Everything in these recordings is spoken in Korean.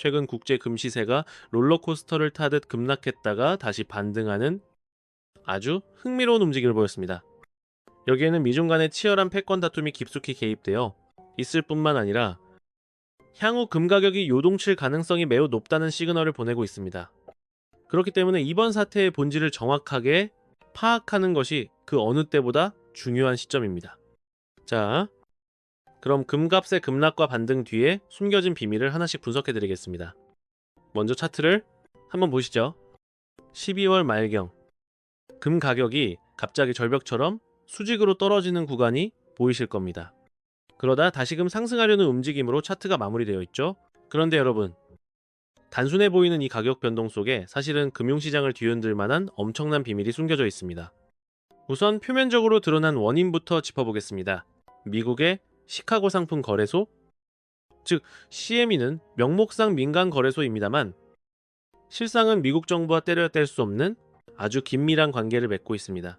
최근 국제 금 시세가 롤러코스터를 타듯 급락했다가 다시 반등하는 아주 흥미로운 움직임을 보였습니다. 여기에는 미중 간의 치열한 패권 다툼이 깊숙이 개입되어 있을 뿐만 아니라 향후 금 가격이 요동칠 가능성이 매우 높다는 시그널을 보내고 있습니다. 그렇기 때문에 이번 사태의 본질을 정확하게 파악하는 것이 그 어느 때보다 중요한 시점입니다. 자, 그럼 금값의 급락과 반등 뒤에 숨겨진 비밀을 하나씩 분석해 드리겠습니다. 먼저 차트를 한번 보시죠. 12월 말경 금 가격이 갑자기 절벽처럼 수직으로 떨어지는 구간이 보이실 겁니다. 그러다 다시금 상승하려는 움직임으로 차트가 마무리되어 있죠. 그런데 여러분, 단순해 보이는 이 가격 변동 속에 사실은 금융시장을 뒤흔들 만한 엄청난 비밀이 숨겨져 있습니다. 우선 표면적으로 드러난 원인부터 짚어보겠습니다. 미국의 시카고 상품 거래소, 즉 CME는 명목상 민간 거래소입니다만 실상은 미국 정부와 때려야 뗄수 없는 아주 긴밀한 관계를 맺고 있습니다.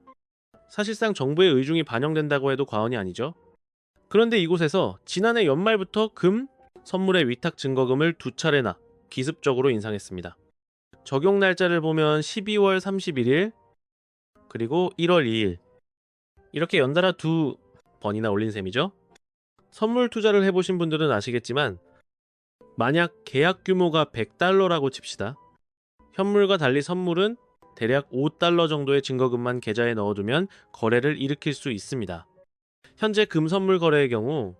사실상 정부의 의중이 반영된다고 해도 과언이 아니죠. 그런데 이곳에서 지난해 연말부터 금 선물의 위탁 증거금을 두 차례나 기습적으로 인상했습니다. 적용 날짜를 보면 12월 31일 그리고 1월 2일 이렇게 연달아 두 번이나 올린 셈이죠. 선물 투자를 해보신 분들은 아시겠지만 만약 계약 규모가 100달러라고 칩시다. 현물과 달리 선물은 대략 5달러 정도의 증거금만 계좌에 넣어두면 거래를 일으킬 수 있습니다. 현재 금 선물 거래의 경우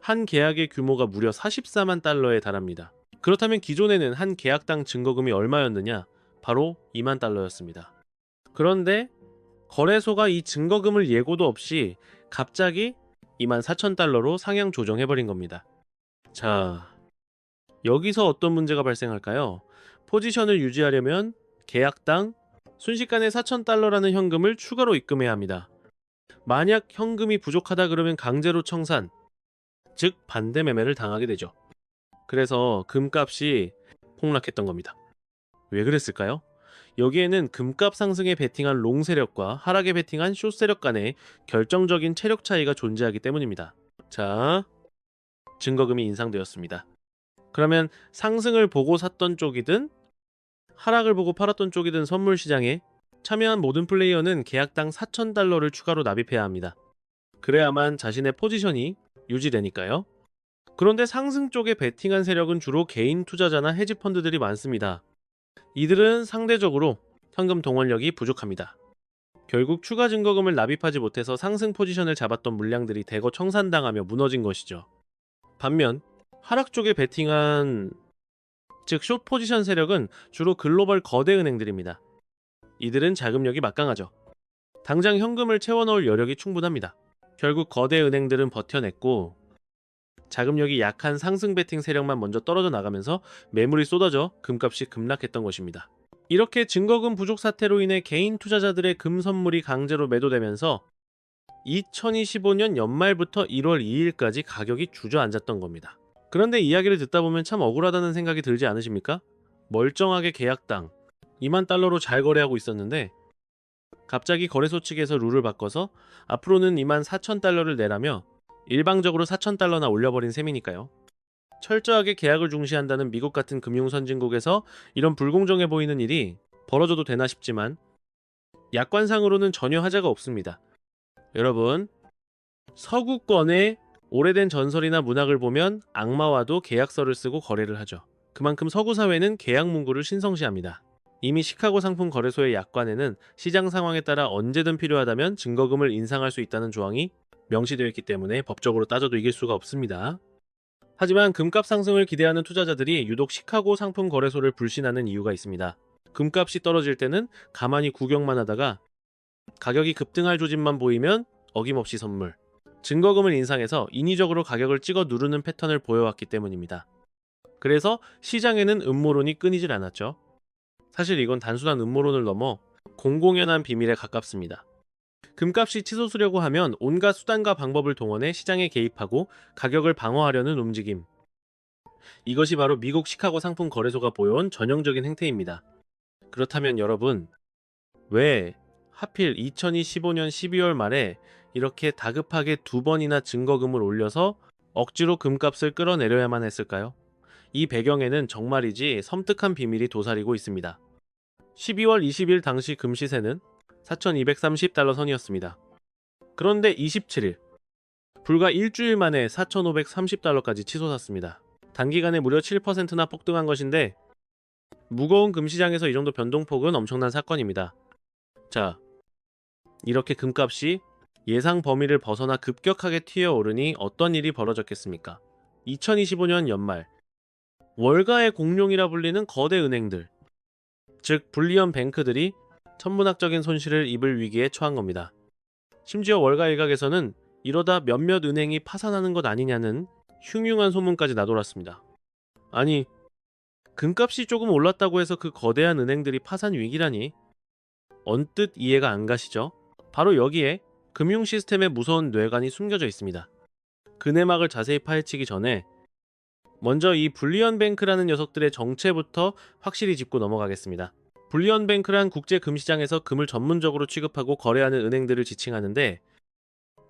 한 계약의 규모가 무려 44만 달러에 달합니다. 그렇다면 기존에는 한 계약당 증거금이 얼마였느냐? 바로 2만 달러였습니다. 그런데 거래소가 이 증거금을 예고도 없이 갑자기 2만 4천 달러로 상향 조정해버린 겁니다. 자, 여기서 어떤 문제가 발생할까요? 포지션을 유지하려면 계약당 순식간에 4천 달러라는 현금을 추가로 입금해야 합니다. 만약 현금이 부족하다 그러면 강제로 청산, 즉 반대 매매를 당하게 되죠. 그래서 금값이 폭락했던 겁니다. 왜 그랬을까요? 여기에는 금값 상승에 베팅한 롱 세력과 하락에 베팅한 숏 세력 간의 결정적인 체력 차이가 존재하기 때문입니다. 자, 증거금이 인상되었습니다. 그러면 상승을 보고 샀던 쪽이든 하락을 보고 팔았던 쪽이든 선물 시장에 참여한 모든 플레이어는 계약당 4,000달러를 추가로 납입해야 합니다. 그래야만 자신의 포지션이 유지되니까요. 그런데 상승 쪽에 베팅한 세력은 주로 개인 투자자나 헤지 펀드들이 많습니다. 이들은 상대적으로 현금 동원력이 부족합니다. 결국 추가 증거금을 납입하지 못해서 상승 포지션을 잡았던 물량들이 대거 청산당하며 무너진 것이죠. 반면 하락 쪽에 베팅한 즉 숏 포지션 세력은 주로 글로벌 거대 은행들입니다. 이들은 자금력이 막강하죠. 당장 현금을 채워넣을 여력이 충분합니다. 결국 거대 은행들은 버텨냈고 자금력이 약한 상승 베팅 세력만 먼저 떨어져 나가면서 매물이 쏟아져 금값이 급락했던 것입니다. 이렇게 증거금 부족 사태로 인해 개인 투자자들의 금 선물이 강제로 매도되면서 2025년 연말부터 1월 2일까지 가격이 주저앉았던 겁니다. 그런데 이야기를 듣다 보면 참 억울하다는 생각이 들지 않으십니까? 멀쩡하게 계약당 2만 달러로 잘 거래하고 있었는데 갑자기 거래소 측에서 룰을 바꿔서 앞으로는 2만 4천 달러를 내라며 일방적으로 4천 달러나 올려버린 셈이니까요. 철저하게 계약을 중시한다는 미국 같은 금융 선진국에서 이런 불공정해 보이는 일이 벌어져도 되나 싶지만 약관상으로는 전혀 하자가 없습니다. 여러분, 서구권의 오래된 전설이나 문학을 보면 악마와도 계약서를 쓰고 거래를 하죠. 그만큼 서구 사회는 계약 문구를 신성시합니다. 이미 시카고 상품 거래소의 약관에는 시장 상황에 따라 언제든 필요하다면 증거금을 인상할 수 있다는 조항이 명시되어 있기 때문에 법적으로 따져도 이길 수가 없습니다. 하지만 금값 상승을 기대하는 투자자들이 유독 시카고 상품 거래소를 불신하는 이유가 있습니다. 금값이 떨어질 때는 가만히 구경만 하다가 가격이 급등할 조짐만 보이면 어김없이 선물, 증거금을 인상해서 인위적으로 가격을 찍어 누르는 패턴을 보여왔기 때문입니다. 그래서 시장에는 음모론이 끊이질 않았죠. 사실 이건 단순한 음모론을 넘어 공공연한 비밀에 가깝습니다. 금값이 치솟으려고 하면 온갖 수단과 방법을 동원해 시장에 개입하고 가격을 방어하려는 움직임. 이것이 바로 미국 시카고 상품 거래소가 보여온 전형적인 행태입니다. 그렇다면 여러분, 왜 하필 2025년 12월 말에 이렇게 다급하게 두 번이나 증거금을 올려서 억지로 금값을 끌어내려야만 했을까요? 이 배경에는 정말이지 섬뜩한 비밀이 도사리고 있습니다. 12월 20일 당시 금 시세는 4,230달러 선이었습니다. 그런데 27일 불과 일주일 만에 4,530달러까지 치솟았습니다. 단기간에 무려 7%나 폭등한 것인데 무거운 금시장에서 이 정도 변동폭은 엄청난 사건입니다. 자, 이렇게 금값이 예상 범위를 벗어나 급격하게 튀어오르니 어떤 일이 벌어졌겠습니까? 2025년 연말 월가의 공룡이라 불리는 거대 은행들 즉 불리언 뱅크들이 천문학적인 손실을 입을 위기에 처한 겁니다. 심지어 월가 일각에서는 이러다 몇몇 은행이 파산하는 것 아니냐는 흉흉한 소문까지 나돌았습니다. 아니 금값이 조금 올랐다고 해서 그 거대한 은행들이 파산 위기라니 언뜻 이해가 안 가시죠? 바로 여기에 금융 시스템의 무서운 뇌관이 숨겨져 있습니다. 그 내막을 자세히 파헤치기 전에 먼저 이 불리언 뱅크라는 녀석들의 정체부터 확실히 짚고 넘어가겠습니다. 불리언 뱅크란 국제 금시장에서 금을 전문적으로 취급하고 거래하는 은행들을 지칭하는데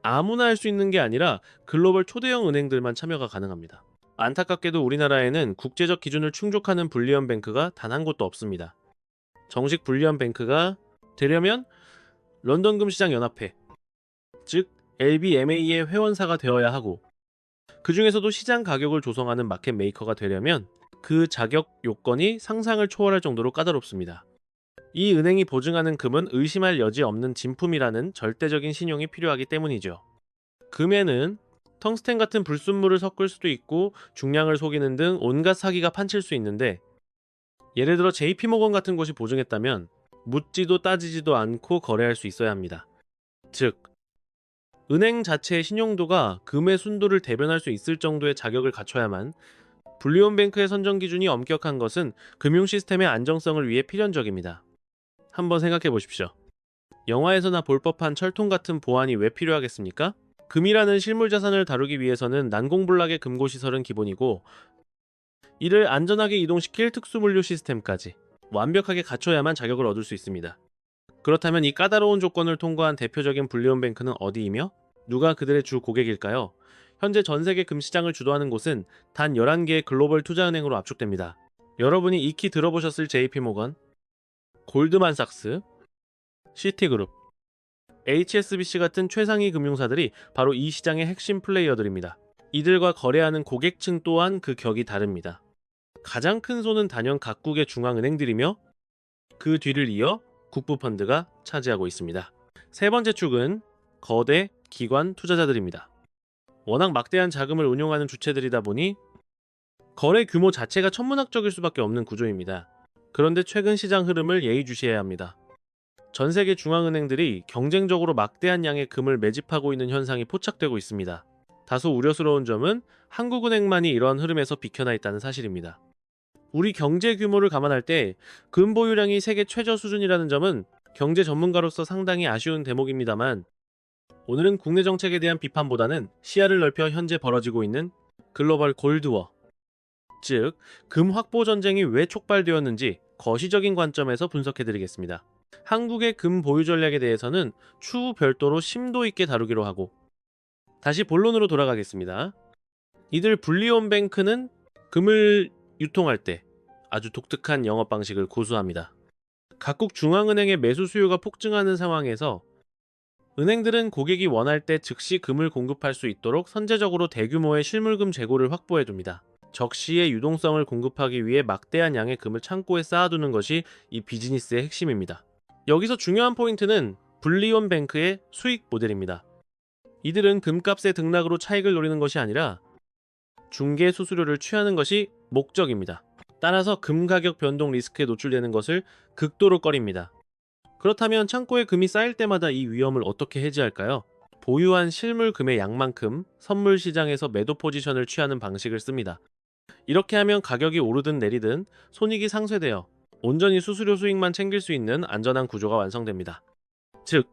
아무나 할 수 있는 게 아니라 글로벌 초대형 은행들만 참여가 가능합니다. 안타깝게도 우리나라에는 국제적 기준을 충족하는 불리언 뱅크가 단 한 곳도 없습니다. 정식 불리언 뱅크가 되려면 런던 금시장 연합회, 즉 LBMA의 회원사가 되어야 하고 그 중에서도 시장 가격을 조성하는 마켓 메이커가 되려면 그 자격 요건이 상상을 초월할 정도로 까다롭습니다. 이 은행이 보증하는 금은 의심할 여지 없는 진품이라는 절대적인 신용이 필요하기 때문이죠. 금에는 텅스텐 같은 불순물을 섞을 수도 있고 중량을 속이는 등 온갖 사기가 판칠 수 있는데 예를 들어 JP모건 같은 곳이 보증했다면 묻지도 따지지도 않고 거래할 수 있어야 합니다. 즉 은행 자체의 신용도가 금의 순도를 대변할 수 있을 정도의 자격을 갖춰야만 불리온뱅크의 선정 기준이 엄격한 것은 금융 시스템의 안정성을 위해 필연적입니다. 한번 생각해 보십시오. 영화에서나 볼 법한 철통 같은 보안이 왜 필요하겠습니까? 금이라는 실물 자산을 다루기 위해서는 난공불락의 금고 시설은 기본이고 이를 안전하게 이동시킬 특수물류 시스템까지 완벽하게 갖춰야만 자격을 얻을 수 있습니다. 그렇다면 이 까다로운 조건을 통과한 대표적인 불리온 뱅크는 어디이며 누가 그들의 주 고객일까요? 현재 전 세계 금시장을 주도하는 곳은 단 11개의 글로벌 투자은행으로 압축됩니다. 여러분이 익히 들어보셨을 JP모건, 골드만삭스, 시티그룹, HSBC 같은 최상위 금융사들이 바로 이 시장의 핵심 플레이어들입니다. 이들과 거래하는 고객층 또한 그 격이 다릅니다. 가장 큰 손은 단연 각국의 중앙은행들이며 그 뒤를 이어 국부펀드가 차지하고 있습니다. 세 번째 축은 거대 기관 투자자들입니다. 워낙 막대한 자금을 운용하는 주체들이다 보니 거래 규모 자체가 천문학적일 수밖에 없는 구조입니다. 그런데 최근 시장 흐름을 예의주시해야 합니다. 전 세계 중앙은행들이 경쟁적으로 막대한 양의 금을 매집하고 있는 현상이 포착되고 있습니다. 다소 우려스러운 점은 한국은행만이 이러한 흐름에서 비켜나 있다는 사실입니다. 우리 경제 규모를 감안할 때 금 보유량이 세계 최저 수준이라는 점은 경제 전문가로서 상당히 아쉬운 대목입니다만 오늘은 국내 정책에 대한 비판보다는 시야를 넓혀 현재 벌어지고 있는 글로벌 골드워 즉 금 확보 전쟁이 왜 촉발되었는지 거시적인 관점에서 분석해드리겠습니다. 한국의 금 보유 전략에 대해서는 추후 별도로 심도 있게 다루기로 하고 다시 본론으로 돌아가겠습니다. 이들 불리온 뱅크는 금을 유통할 때 아주 독특한 영업 방식을 고수합니다. 각국 중앙은행의 매수 수요가 폭증하는 상황에서 은행들은 고객이 원할 때 즉시 금을 공급할 수 있도록 선제적으로 대규모의 실물금 재고를 확보해 둡니다. 적시의 유동성을 공급하기 위해 막대한 양의 금을 창고에 쌓아두는 것이 이 비즈니스의 핵심입니다. 여기서 중요한 포인트는 불리온 뱅크의 수익 모델입니다. 이들은 금값의 등락으로 차익을 노리는 것이 아니라 중개 수수료를 취하는 것이 목적입니다. 따라서 금 가격 변동 리스크에 노출되는 것을 극도로 꺼립니다. 그렇다면 창고에 금이 쌓일 때마다 이 위험을 어떻게 해지할까요? 보유한 실물 금의 양만큼 선물 시장에서 매도 포지션을 취하는 방식을 씁니다. 이렇게 하면 가격이 오르든 내리든 손익이 상쇄되어 온전히 수수료 수익만 챙길 수 있는 안전한 구조가 완성됩니다. 즉,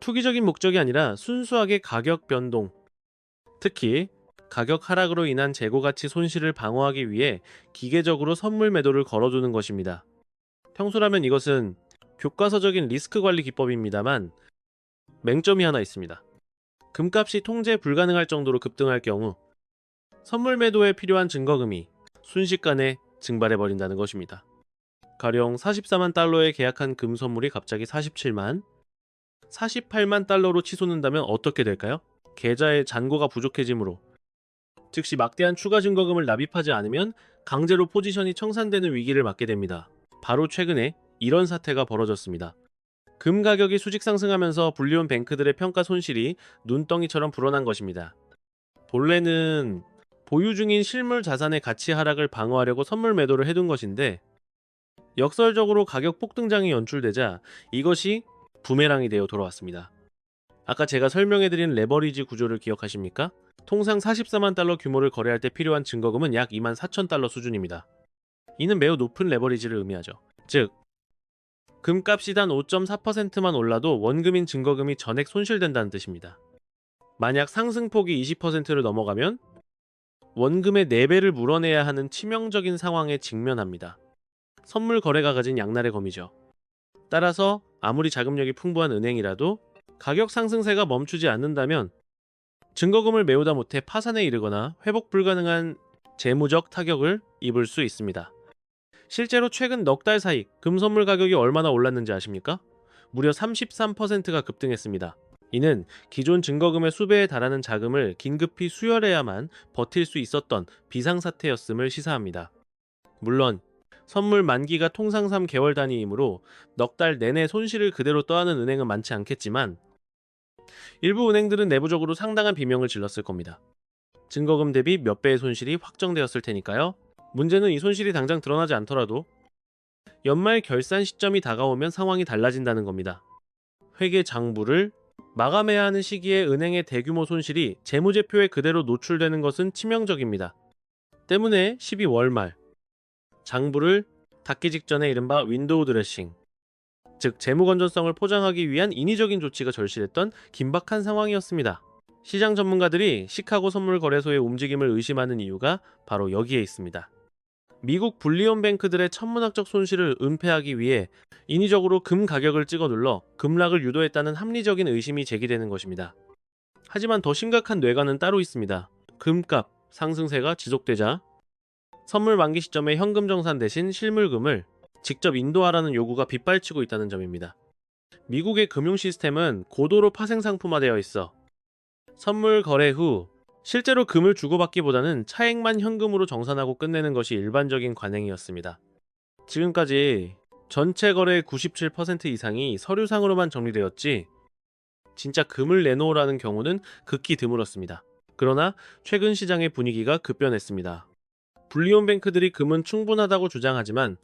투기적인 목적이 아니라 순수하게 가격 변동, 특히 가격 하락으로 인한 재고 가치 손실을 방어하기 위해 기계적으로 선물 매도를 걸어두는 것입니다. 평소라면 이것은 교과서적인 리스크 관리 기법입니다만 맹점이 하나 있습니다. 금값이 통제 불가능할 정도로 급등할 경우 선물 매도에 필요한 증거금이 순식간에 증발해버린다는 것입니다. 가령 44만 달러에 계약한 금 선물이 갑자기 47만, 48만 달러로 치솟는다면 어떻게 될까요? 계좌의 잔고가 부족해지므로 즉시 막대한 추가 증거금을 납입하지 않으면 강제로 포지션이 청산되는 위기를 맞게 됩니다. 바로 최근에 이런 사태가 벌어졌습니다. 금 가격이 수직 상승하면서 불리온 뱅크들의 평가 손실이 눈덩이처럼 불어난 것입니다. 본래는 보유 중인 실물 자산의 가치 하락을 방어하려고 선물 매도를 해둔 것인데 역설적으로 가격 폭등장이 연출되자 이것이 부메랑이 되어 돌아왔습니다. 아까 제가 설명해드린 레버리지 구조를 기억하십니까? 통상 44만 달러 규모를 거래할 때 필요한 증거금은 약 2만 4천 달러 수준입니다. 이는 매우 높은 레버리지를 의미하죠. 즉, 금값이 단 5.4%만 올라도 원금인 증거금이 전액 손실된다는 뜻입니다. 만약 상승폭이 20%를 넘어가면 원금의 4배를 물어내야 하는 치명적인 상황에 직면합니다. 선물 거래가 가진 양날의 검이죠. 따라서 아무리 자금력이 풍부한 은행이라도 가격 상승세가 멈추지 않는다면 증거금을 메우다 못해 파산에 이르거나 회복 불가능한 재무적 타격을 입을 수 있습니다. 실제로 최근 넉 달 사이 금 선물 가격이 얼마나 올랐는지 아십니까? 무려 33%가 급등했습니다. 이는 기존 증거금의 수배에 달하는 자금을 긴급히 수혈해야만 버틸 수 있었던 비상사태였음을 시사합니다. 물론 선물 만기가 통상 3개월 단위이므로 넉 달 내내 손실을 그대로 떠안은 은행은 많지 않겠지만 일부 은행들은 내부적으로 상당한 비명을 질렀을 겁니다. 증거금 대비 몇 배의 손실이 확정되었을 테니까요. 문제는 이 손실이 당장 드러나지 않더라도 연말 결산 시점이 다가오면 상황이 달라진다는 겁니다. 회계 장부를 마감해야 하는 시기에 은행의 대규모 손실이 재무제표에 그대로 노출되는 것은 치명적입니다. 때문에 12월 말 장부를 닫기 직전에 이른바 윈도우 드레싱 즉 재무 건전성을 포장하기 위한 인위적인 조치가 절실했던 긴박한 상황이었습니다. 시장 전문가들이 시카고 선물 거래소의 움직임을 의심하는 이유가 바로 여기에 있습니다. 미국 불리온 뱅크들의 천문학적 손실을 은폐하기 위해 인위적으로 금 가격을 찍어 눌러 급락을 유도했다는 합리적인 의심이 제기되는 것입니다. 하지만 더 심각한 뇌관은 따로 있습니다. 금값 상승세가 지속되자 선물 만기 시점에 현금 정산 대신 실물금을 직접 인도하라는 요구가 빗발치고 있다는 점입니다. 미국의 금융 시스템은 고도로 파생 상품화되어 있어 선물 거래 후 실제로 금을 주고받기보다는 차액만 현금으로 정산하고 끝내는 것이 일반적인 관행이었습니다. 지금까지 전체 거래의 97% 이상이 서류상으로만 정리되었지 진짜 금을 내놓으라는 경우는 극히 드물었습니다. 그러나 최근 시장의 분위기가 급변했습니다. 불리온 뱅크들이 금은 충분하다고 주장하지만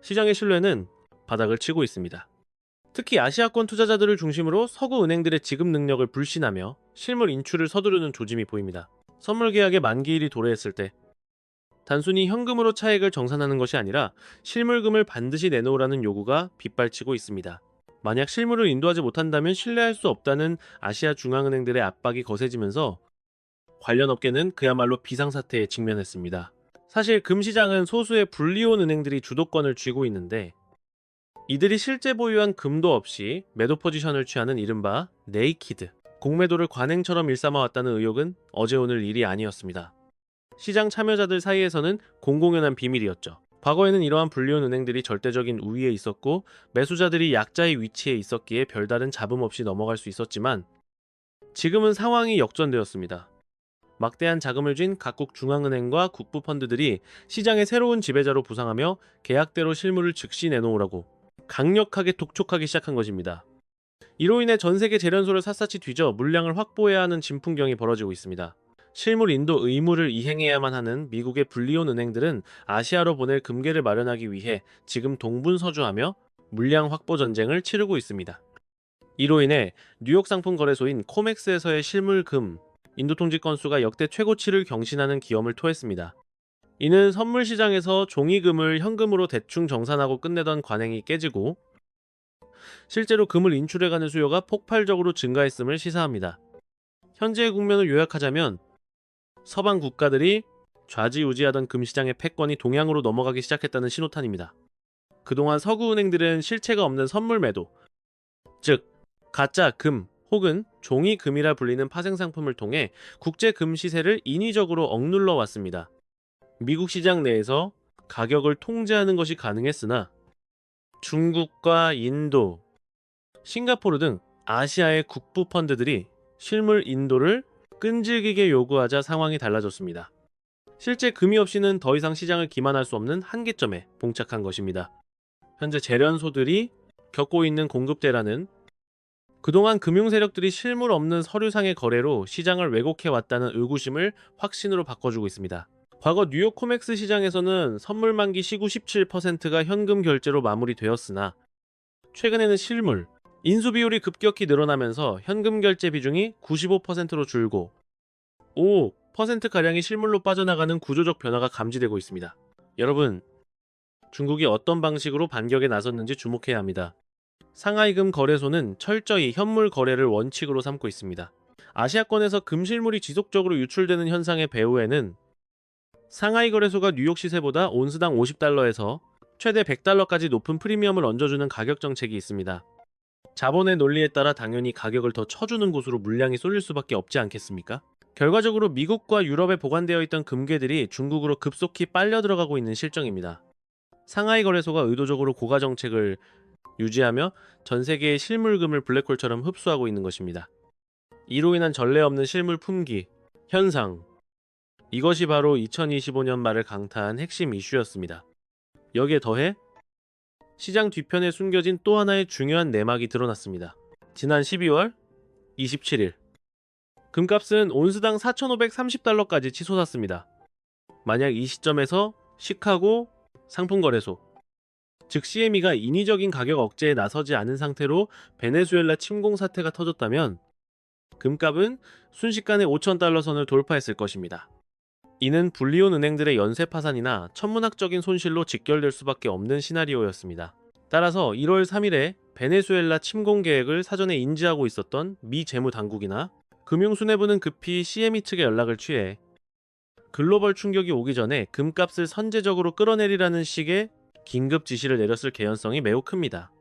시장의 신뢰는 바닥을 치고 있습니다. 특히 아시아권 투자자들을 중심으로 서구 은행들의 지급 능력을 불신하며 실물 인출을 서두르는 조짐이 보입니다. 선물 계약의 만기일이 도래했을 때 단순히 현금으로 차액을 정산하는 것이 아니라 실물금을 반드시 내놓으라는 요구가 빗발치고 있습니다. 만약 실물을 인도하지 못한다면 신뢰할 수 없다는 아시아 중앙은행들의 압박이 거세지면서 관련 업계는 그야말로 비상사태에 직면했습니다. 사실 금시장은 소수의 불리온 은행들이 주도권을 쥐고 있는데 이들이 실제 보유한 금도 없이 매도 포지션을 취하는 이른바 네이키드 공매도를 관행처럼 일삼아왔다는 의혹은 어제 오늘 일이 아니었습니다. 시장 참여자들 사이에서는 공공연한 비밀이었죠. 과거에는 이러한 불리온 은행들이 절대적인 우위에 있었고 매수자들이 약자의 위치에 있었기에 별다른 잡음 없이 넘어갈 수 있었지만 지금은 상황이 역전되었습니다. 막대한 자금을 쥔 각국 중앙은행과 국부 펀드들이 시장의 새로운 지배자로 부상하며 계약대로 실물을 즉시 내놓으라고 강력하게 독촉하기 시작한 것입니다. 이로 인해 전 세계 재련소를 샅샅이 뒤져 물량을 확보해야 하는 진풍경이 벌어지고 있습니다. 실물 인도 의무를 이행해야만 하는 미국의 불리온 은행들은 아시아로 보낼 금괴를 마련하기 위해 지금 동분서주하며 물량 확보 전쟁을 치르고 있습니다. 이로 인해 뉴욕 상품 거래소인 코맥스에서의 실물금 인도 통지 건수가 역대 최고치를 경신하는 기염을 토했습니다. 이는 선물 시장에서 종이금을 현금으로 대충 정산하고 끝내던 관행이 깨지고 실제로 금을 인출해가는 수요가 폭발적으로 증가했음을 시사합니다. 현재의 국면을 요약하자면 서방 국가들이 좌지우지하던 금시장의 패권이 동양으로 넘어가기 시작했다는 신호탄입니다. 그동안 서구 은행들은 실체가 없는 선물 매도, 즉 가짜 금 혹은 종이 금이라 불리는 파생 상품을 통해 국제 금 시세를 인위적으로 억눌러 왔습니다. 미국 시장 내에서 가격을 통제하는 것이 가능했으나 중국과 인도, 싱가포르 등 아시아의 국부 펀드들이 실물 인도를 끈질기게 요구하자 상황이 달라졌습니다. 실제 금이 없이는 더 이상 시장을 기만할 수 없는 한계점에 봉착한 것입니다. 현재 재련소들이 겪고 있는 공급 대란은 그동안 금융 세력들이 실물 없는 서류상의 거래로 시장을 왜곡해 왔다는 의구심을 확신으로 바꿔주고 있습니다. 과거 뉴욕 코맥스 시장에서는 선물 만기 시구 17%가 현금 결제로 마무리되었으나 최근에는 실물, 인수 비율이 급격히 늘어나면서 현금 결제 비중이 95%로 줄고 5%가량이 실물로 빠져나가는 구조적 변화가 감지되고 있습니다. 여러분, 중국이 어떤 방식으로 반격에 나섰는지 주목해야 합니다. 상하이금 거래소는 철저히 현물 거래를 원칙으로 삼고 있습니다. 아시아권에서 금실물이 지속적으로 유출되는 현상의 배후에는 상하이 거래소가 뉴욕 시세보다 온스당 50달러에서 최대 100달러까지 높은 프리미엄을 얹어주는 가격 정책이 있습니다. 자본의 논리에 따라 당연히 가격을 더 쳐주는 곳으로 물량이 쏠릴 수밖에 없지 않겠습니까? 결과적으로 미국과 유럽에 보관되어 있던 금괴들이 중국으로 급속히 빨려 들어가고 있는 실정입니다. 상하이 거래소가 의도적으로 고가 정책을 유지하며 전 세계의 실물금을 블랙홀처럼 흡수하고 있는 것입니다. 이로 인한 전례 없는 실물 품귀, 현상. 이것이 바로 2025년 말을 강타한 핵심 이슈였습니다. 여기에 더해 시장 뒤편에 숨겨진 또 하나의 중요한 내막이 드러났습니다. 지난 12월 27일 금값은 온스당 4,530달러까지 치솟았습니다. 만약 이 시점에서 시카고 상품거래소 즉 CME가 인위적인 가격 억제에 나서지 않은 상태로 베네수엘라 침공 사태가 터졌다면 금값은 순식간에 5,000달러 선을 돌파했을 것입니다. 이는 불리온 은행들의 연쇄 파산이나 천문학적인 손실로 직결될 수밖에 없는 시나리오였습니다. 따라서 1월 3일에 베네수엘라 침공 계획을 사전에 인지하고 있었던 미 재무 당국이나 금융수뇌부는 급히 CME 측에 연락을 취해 글로벌 충격이 오기 전에 금값을 선제적으로 끌어내리라는 식의 긴급 지시를 내렸을 개연성이 매우 큽니다.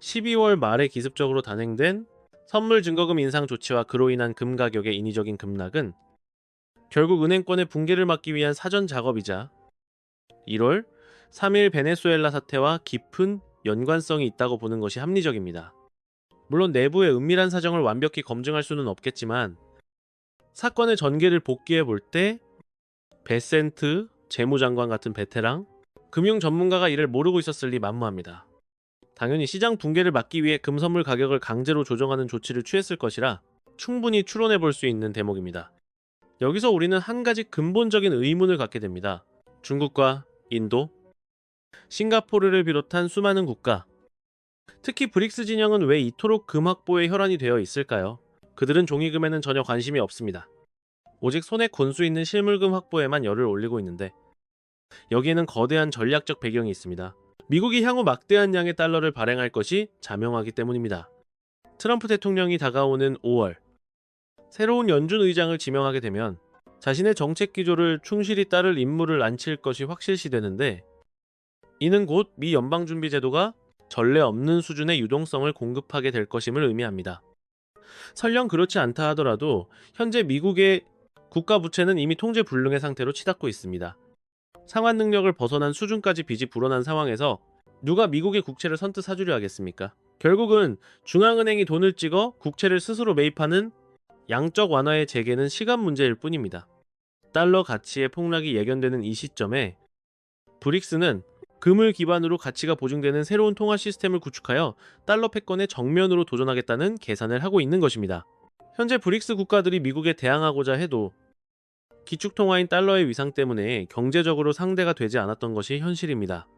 12월 말에 기습적으로 단행된 선물 증거금 인상 조치와 그로 인한 금 가격의 인위적인 급락은 결국 은행권의 붕괴를 막기 위한 사전 작업이자 1월 3일 베네수엘라 사태와 깊은 연관성이 있다고 보는 것이 합리적입니다. 물론 내부의 은밀한 사정을 완벽히 검증할 수는 없겠지만 사건의 전개를 복귀해 볼 때 베센트 재무장관 같은 베테랑 금융 전문가가 이를 모르고 있었을 리 만무합니다. 당연히 시장 붕괴를 막기 위해 금선물 가격을 강제로 조정하는 조치를 취했을 것이라 충분히 추론해 볼 수 있는 대목입니다. 여기서 우리는 한 가지 근본적인 의문을 갖게 됩니다. 중국과 인도, 싱가포르를 비롯한 수많은 국가, 특히 브릭스 진영은 왜 이토록 금 확보에 혈안이 되어 있을까요? 그들은 종이금에는 전혀 관심이 없습니다. 오직 손에 권수 있는 실물금 확보에만 열을 올리고 있는데 여기에는 거대한 전략적 배경이 있습니다. 미국이 향후 막대한 양의 달러를 발행할 것이 자명하기 때문입니다. 트럼프 대통령이 다가오는 5월 새로운 연준 의장을 지명하게 되면 자신의 정책 기조를 충실히 따를 임무를 안칠 것이 확실시되는데 이는 곧 미 연방준비제도가 전례 없는 수준의 유동성을 공급하게 될 것임을 의미합니다. 설령 그렇지 않다 하더라도 현재 미국의 국가 부채는 이미 통제 불능의 상태로 치닫고 있습니다. 상환 능력을 벗어난 수준까지 빚이 불어난 상황에서 누가 미국의 국채를 선뜻 사주려 하겠습니까? 결국은 중앙은행이 돈을 찍어 국채를 스스로 매입하는 양적 완화의 재개는 시간 문제일 뿐입니다. 달러 가치의 폭락이 예견되는 이 시점에 브릭스는 금을 기반으로 가치가 보증되는 새로운 통화 시스템을 구축하여 달러 패권에 정면으로 도전하겠다는 계산을 하고 있는 것입니다. 현재 브릭스 국가들이 미국에 대항하고자 해도 기축통화인 달러의 위상 때문에 경제적으로 상대가 되지 않았던 것이 현실입니다.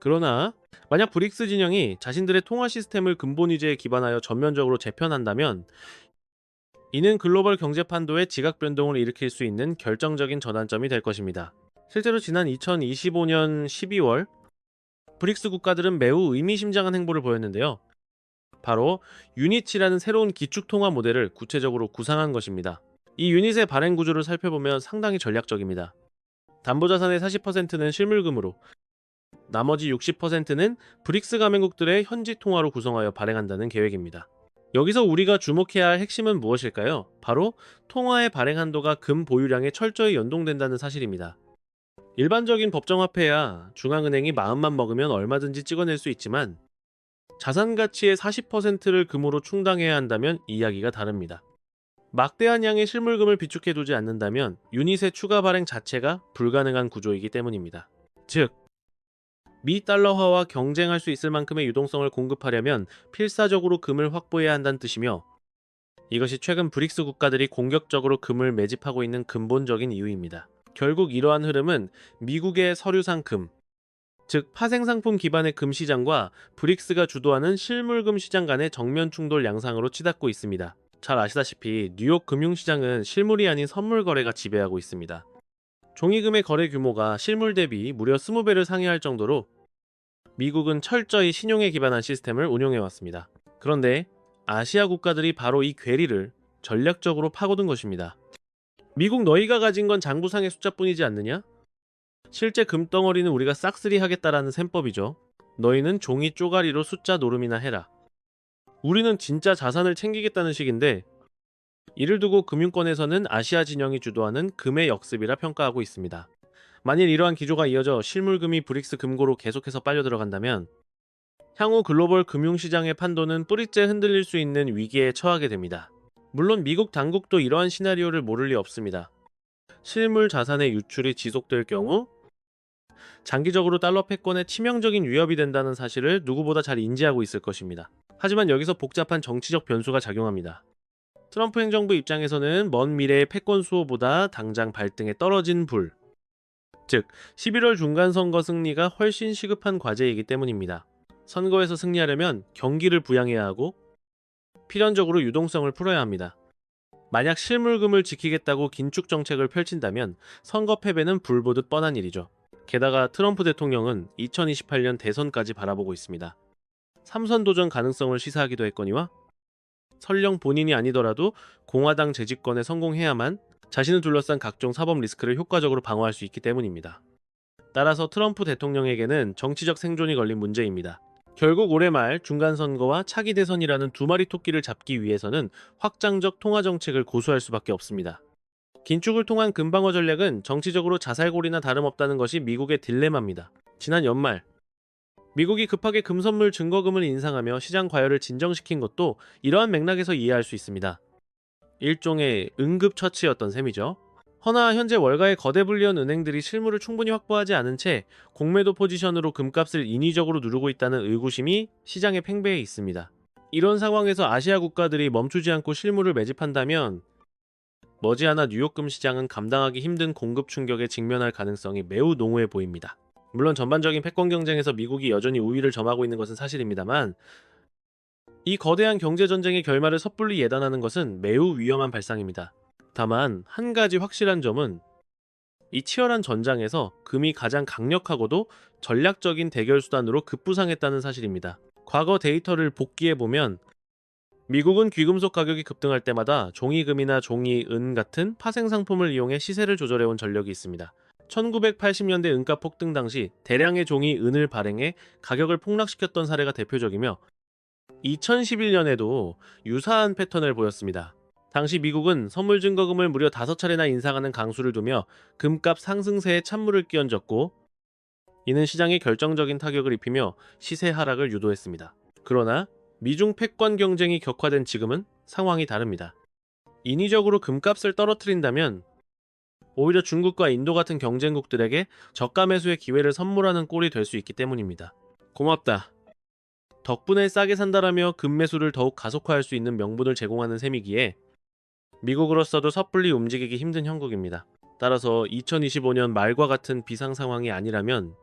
그러나 만약 브릭스 진영이 자신들의 통화 시스템을 근본 위제에 기반하여 전면적으로 재편한다면 이는 글로벌 경제 판도의 지각 변동을 일으킬 수 있는 결정적인 전환점이 될 것입니다. 실제로 지난 2025년 12월 브릭스 국가들은 매우 의미심장한 행보를 보였는데요. 바로 유닛이라는 새로운 기축 통화 모델을 구체적으로 구상한 것입니다. 이 유닛의 발행 구조를 살펴보면 상당히 전략적입니다. 담보자산의 40%는 실물금으로, 나머지 60%는 브릭스 가맹국들의 현지 통화로 구성하여 발행한다는 계획입니다. 여기서 우리가 주목해야 할 핵심은 무엇일까요? 바로 통화의 발행 한도가 금 보유량에 철저히 연동된다는 사실입니다. 일반적인 법정화폐야 중앙은행이 마음만 먹으면 얼마든지 찍어낼 수 있지만 자산 가치의 40%를 금으로 충당해야 한다면 이야기가 다릅니다. 막대한 양의 실물금을 비축해 두지 않는다면 유닛의 추가 발행 자체가 불가능한 구조이기 때문입니다. 즉, 미 달러화와 경쟁할 수 있을 만큼의 유동성을 공급하려면 필사적으로 금을 확보해야 한다는 뜻이며 이것이 최근 브릭스 국가들이 공격적으로 금을 매집하고 있는 근본적인 이유입니다. 결국 이러한 흐름은 미국의 서류상 금, 즉 파생상품 기반의 금 시장과 브릭스가 주도하는 실물금 시장 간의 정면 충돌 양상으로 치닫고 있습니다. 잘 아시다시피 뉴욕 금융시장은 실물이 아닌 선물 거래가 지배하고 있습니다. 종이금의 거래 규모가 실물 대비 무려 20배를 상회할 정도로 미국은 철저히 신용에 기반한 시스템을 운용해 왔습니다. 그런데 아시아 국가들이 바로 이 괴리를 전략적으로 파고든 것입니다. 미국 너희가 가진 건 장부상의 숫자뿐이지 않느냐? 실제 금덩어리는 우리가 싹쓸이 하겠다라는 셈법이죠. 너희는 종이 쪼가리로 숫자 노름이나 해라. 우리는 진짜 자산을 챙기겠다는 식인데 이를 두고 금융권에서는 아시아 진영이 주도하는 금의 역습이라 평가하고 있습니다. 만일 이러한 기조가 이어져 실물금이 브릭스 금고로 계속해서 빨려 들어간다면 향후 글로벌 금융시장의 판도는 뿌리째 흔들릴 수 있는 위기에 처하게 됩니다. 물론 미국 당국도 이러한 시나리오를 모를 리 없습니다. 실물 자산의 유출이 지속될 경우 장기적으로 달러 패권에 치명적인 위협이 된다는 사실을 누구보다 잘 인지하고 있을 것입니다. 하지만 여기서 복잡한 정치적 변수가 작용합니다. 트럼프 행정부 입장에서는 먼 미래의 패권 수호보다 당장 발등에 떨어진 불, 즉 11월 중간 선거 승리가 훨씬 시급한 과제이기 때문입니다. 선거에서 승리하려면 경기를 부양해야 하고 필연적으로 유동성을 풀어야 합니다. 만약 실물금을 지키겠다고 긴축 정책을 펼친다면 선거 패배는 불보듯 뻔한 일이죠. 게다가 트럼프 대통령은 2028년 대선까지 바라보고 있습니다. 삼선 도전 가능성을 시사하기도 했거니와 설령 본인이 아니더라도 공화당 재집권에 성공해야만 자신을 둘러싼 각종 사법 리스크를 효과적으로 방어할 수 있기 때문입니다. 따라서 트럼프 대통령에게는 정치적 생존이 걸린 문제입니다. 결국 올해 말 중간선거와 차기 대선이라는 두 마리 토끼를 잡기 위해서는 확장적 통화 정책을 고수할 수밖에 없습니다. 긴축을 통한 금방어 전략은 정치적으로 자살골이나 다름없다는 것이 미국의 딜레마입니다. 지난 연말 미국이 급하게 금선물 증거금을 인상하며 시장 과열을 진정시킨 것도 이러한 맥락에서 이해할 수 있습니다. 일종의 응급처치였던 셈이죠. 허나 현재 월가의 거대 불리언 은행들이 실물을 충분히 확보하지 않은 채 공매도 포지션으로 금값을 인위적으로 누르고 있다는 의구심이 시장에 팽배해 있습니다. 이런 상황에서 아시아 국가들이 멈추지 않고 실물을 매집한다면 머지않아 뉴욕금 시장은 감당하기 힘든 공급 충격에 직면할 가능성이 매우 농후해 보입니다. 물론 전반적인 패권 경쟁에서 미국이 여전히 우위를 점하고 있는 것은 사실입니다만 이 거대한 경제 전쟁의 결말을 섣불리 예단하는 것은 매우 위험한 발상입니다. 다만 한 가지 확실한 점은 이 치열한 전장에서 금이 가장 강력하고도 전략적인 대결 수단으로 급부상했다는 사실입니다. 과거 데이터를 복기해 보면 미국은 귀금속 가격이 급등할 때마다 종이금이나 종이은 같은 파생 상품을 이용해 시세를 조절해 온 전력이 있습니다. 1980년대 은가 폭등 당시 대량의 종이 은을 발행해 가격을 폭락시켰던 사례가 대표적이며 2011년에도 유사한 패턴을 보였습니다. 당시 미국은 선물 증거금을 무려 5차례나 인상하는 강수를 두며 금값 상승세에 찬물을 끼얹었고 이는 시장에 결정적인 타격을 입히며 시세 하락을 유도했습니다. 그러나 미중 패권 경쟁이 격화된 지금은 상황이 다릅니다. 인위적으로 금값을 떨어뜨린다면 오히려 중국과 인도 같은 경쟁국들에게 저가 매수의 기회를 선물하는 꼴이 될 수 있기 때문입니다. 고맙다. 덕분에 싸게 산다라며 금매수를 더욱 가속화할 수 있는 명분을 제공하는 셈이기에 미국으로서도 섣불리 움직이기 힘든 형국입니다. 따라서 2025년 말과 같은 비상 상황이 아니라면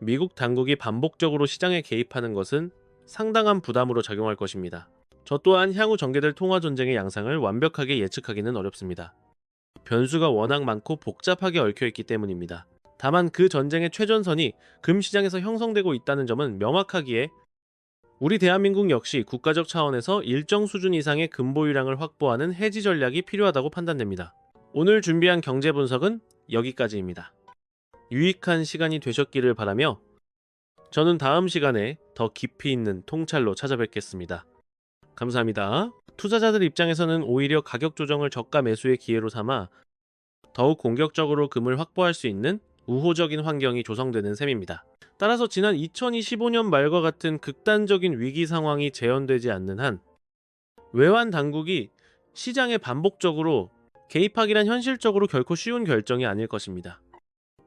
미국 당국이 반복적으로 시장에 개입하는 것은 상당한 부담으로 작용할 것입니다. 저 또한 향후 전개될 통화 전쟁의 양상을 완벽하게 예측하기는 어렵습니다. 변수가 워낙 많고 복잡하게 얽혀 있기 때문입니다. 다만 그 전쟁의 최전선이 금 시장에서 형성되고 있다는 점은 명확하기에 우리 대한민국 역시 국가적 차원에서 일정 수준 이상의 금보유량을 확보하는 해지 전략이 필요하다고 판단됩니다. 오늘 준비한 경제 분석은 여기까지입니다. 유익한 시간이 되셨기를 바라며 저는 다음 시간에 더 깊이 있는 통찰로 찾아뵙겠습니다. 감사합니다. 투자자들 입장에서는 오히려 가격 조정을 저가 매수의 기회로 삼아 더욱 공격적으로 금을 확보할 수 있는 우호적인 환경이 조성되는 셈입니다. 따라서 지난 2025년 말과 같은 극단적인 위기 상황이 재현되지 않는 한 외환 당국이 시장에 반복적으로 개입하기란 현실적으로 결코 쉬운 결정이 아닐 것입니다.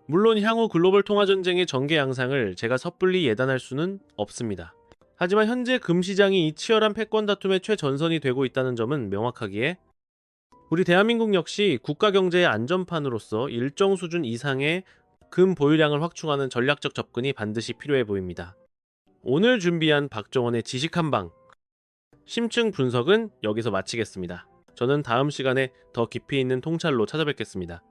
물론 향후 글로벌 통화 전쟁의 전개 양상을 제가 섣불리 예단할 수는 없습니다. 하지만 현재 금 시장이 이 치열한 패권 다툼의 최전선이 되고 있다는 점은 명확하기에 우리 대한민국 역시 국가 경제의 안전판으로서 일정 수준 이상의 금 보유량을 확충하는 전략적 접근이 반드시 필요해 보입니다. 오늘 준비한 박정원의 지식 한방 심층 분석은 여기서 마치겠습니다. 저는 다음 시간에 더 깊이 있는 통찰로 찾아뵙겠습니다.